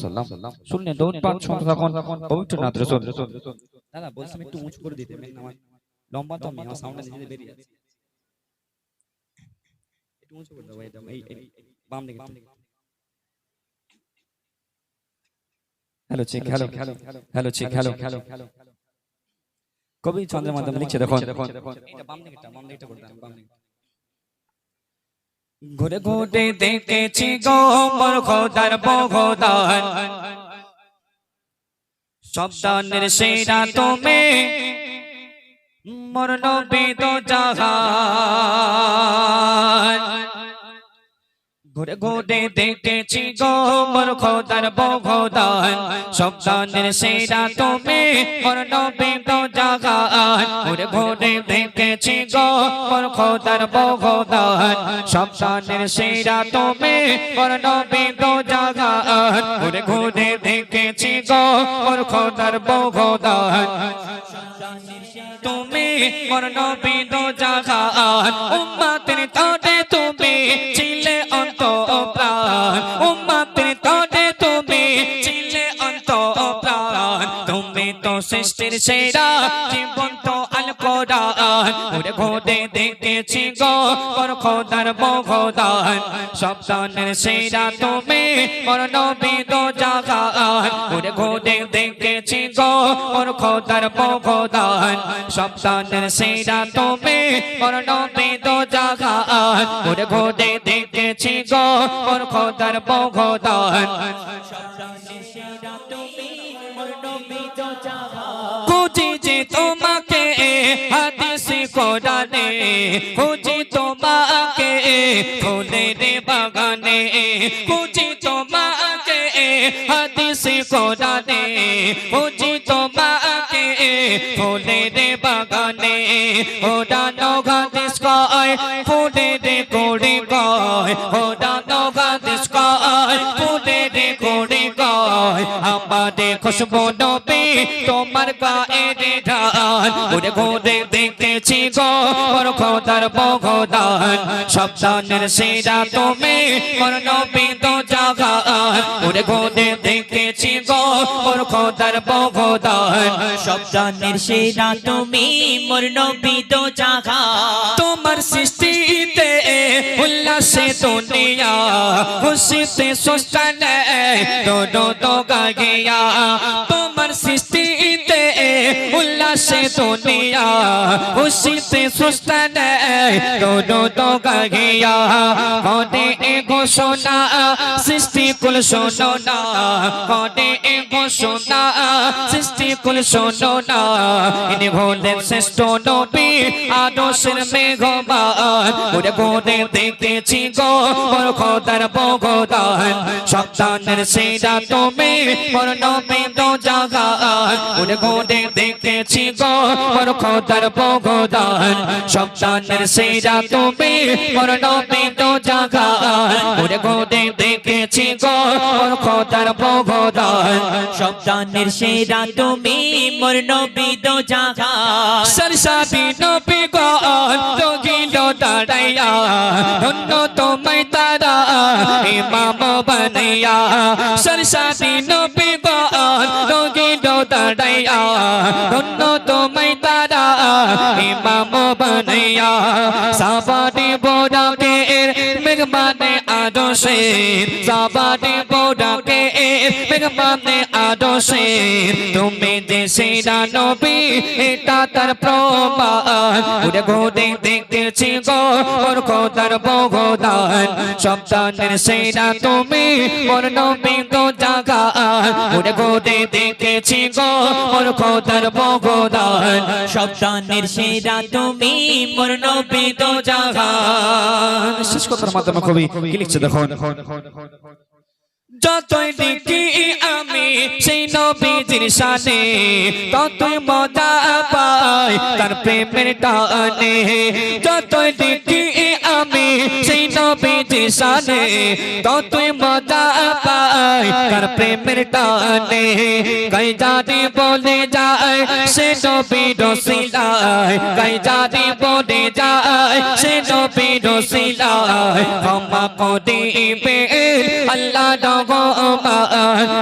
সাল্লাম। শুনলেন দৌড় শুনতে থাকুন পবিত্র নাথ রসুল দাদা বলছিলাম একটু উঁচু করে দিতে আমার লম্বা তো আমি আমার সাউন্ডটা নিজে বেরিয়ে যাচ্ছে একটু উঁচু করে দাও এটা এই বাম দিকে hello check hello hello. Check hello. কবি চন্দ্রের মাধ্যমে লিখছে দেখুন। এটা বাম দিকেটা বাম দিকেটা করে দাও বাম দিকে ঘুরে ঘুরে দেখেছি গো মোর খোদার বগদান সন্তানের সেরা তুমি মরণ নবী তো জাহান। ঘুরে ঘুরে দেখেছি গো মোর খোদার বগদান সন্তানের সেরা তুমি মোর নবী তো জাহান ঘুরে ঘুরে দেখেছি গো মোর খোদার বগদান সন্তানের সেরা তুমি মোর নবী তো জাহান ঘুরে ঘুরে দেখেছি গো মোর খোদার বগদান তুমি মোর নবী তো জাহান সৃষ্টির সেরা জীবন তো আল কোরআন ঘুরে ঘুরে দেখেছি গো মোর খোদার বগদান সপ্তাহের সেরা তুমি মোর নবী তো জাহান ঘুরে ঘুরে দেখেছি গো মোর খোদার বগদান সপ্তাহের সেরা তুমি মোর নবী তো জাহান ঘুরে ঘুরে দেখেছি গো মোর খোদার বগদান খুঁজি তোমাকে হাদিসে কোরআনে, খুঁজি তোমাকে ফুলের বাগানে, খুঁজি তোমাকে হাদিসে কোরআনে, খুঁজি তোমাকে ফুলের বাগানে। ওরানো হাদিস কয়, ফুলের কোড়ে কয়। ওরানো হাদিস কয়, ফুলের আমাদের খুশবু নবী তোমার গায়ে রে ঢাল ঘুরে দেখেছি গো মোর খোদার বগদান সপ্তাহের সেরা তুমি মোর নবী তো জাগান ঘুরে ঘুরে দেখেছি গো মোর খোদার বগদান সপ্তাহের সেরা তুমি মোর নবী তো জাগা তোমার সৃষ্টিতে উল্লাসে দুনিয়া খুশিতে সুস্তানে দোনো তো গাগিয়া তোমার সৃষ্টিতে উল্লাসে দুনিয়া খুশিতে সুস্তানে দোনো তো গাগিয়া কনে এ ঘোষণা, সৃষ্টি কুল শোনো না। কনে এ ঘোষণা, সৃষ্টি কুল শোনো না। ইনি হলেন শ্রেষ্ঠ নবী আদর্শের মেঘমান ঘুরে ঘুরে দেখেছি গো মোর খোদার বগদান। সন্তানের সেরা তুমি মোর নবী তো জাগান ঘুরে ঘুরে দেখেছি গো মোর খোদার বগদান সন্তানের সেরা তুমি মোর নবী তো জাগান ঘুরে ঘুরে দেখেছি গো মোর খোদার বগদান সপ্তাহের সেরা তুমি মোর নবী তো জাগা সরসাবি নবী গিল ধন্য তোমায় তারা ইমাম বানাইয়া সরসাবি নবী ধন্য তোমায় তারা ইমাম বানাইয়া সাবানি বোরাকে মেঘমানে আদর্শে সাবানি বোরাকে মেঘমানে আদর্শে তুমি দেশেরা নবী, এটা তার প্রমাণ। ঘুরে ঘুরে দেখতেছি গো, ওর খোদার বগদান সন্তানের সেরা তুমি, ওর নবী তো জাগান। ঘুরে ঘুরে দেখতেছি গো, ওর খোদার বগদান সপ্তাহের সেরা তুমি মোর নবী তো জাগা শেষ কথার মাধ্যমে কবি কি লিখছে দেখুন? যতই দেখি আমি সেই নবীজির শানে, ততই মজা পাই তার প্রেমের টানে। যতই দেখি আমি সেই নবীজির শানে, ততই মজা পাই তার প্রেমের টানে। কই জানি বলে যায় সে নবী রসিলায় কই জানি বলে যায় সে নবী রসিলায় ক্ষমা করে আল্লাহ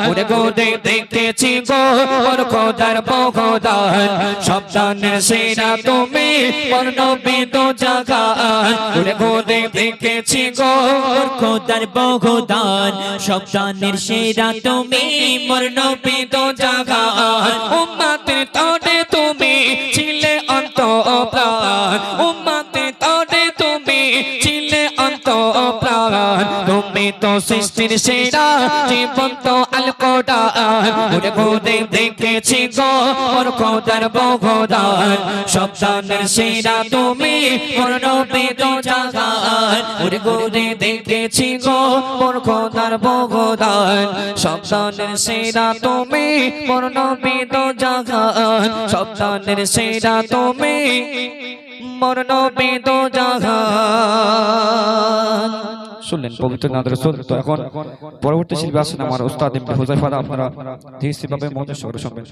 ওরে গোদে দেখেছি গো, ওর খোদার বগদান সপ্তাহের সেরা তুমি বর্ণবী তো জাগান। ওরে গোদে দেখেছি গো, ওর খোদার বগদান সপ্তাহের সেরা তুমি মোর নবী তো জাগান। উম্মাতের তরে তুমি ছিলে অন্ত প্রাণ তুমি তো সৃষ্টির সেরা জীবন তো আল ওরে গোদে দেখেছি গো, ওর খোদার বগদান সপ্তাহের সেরা তুমি, ওর নবী জাগান। ওরে গোদে দেখেছি গো, ওর খোদার বগদান সপ্তাহের সেরা তুমি নবী তো জাগান। সপ্তাহের সেরা তুমি মোর নবী জাগান। শুনলেন পবিত্র নাদ রসুল। তো এখন পরবর্তী শিল্পী আসেন আমার উস্তাদ ইবনে হুজাইফা, আপনারা ধীর স্থিরভাবে মনোযোগ সঙ্গে শুনবেন।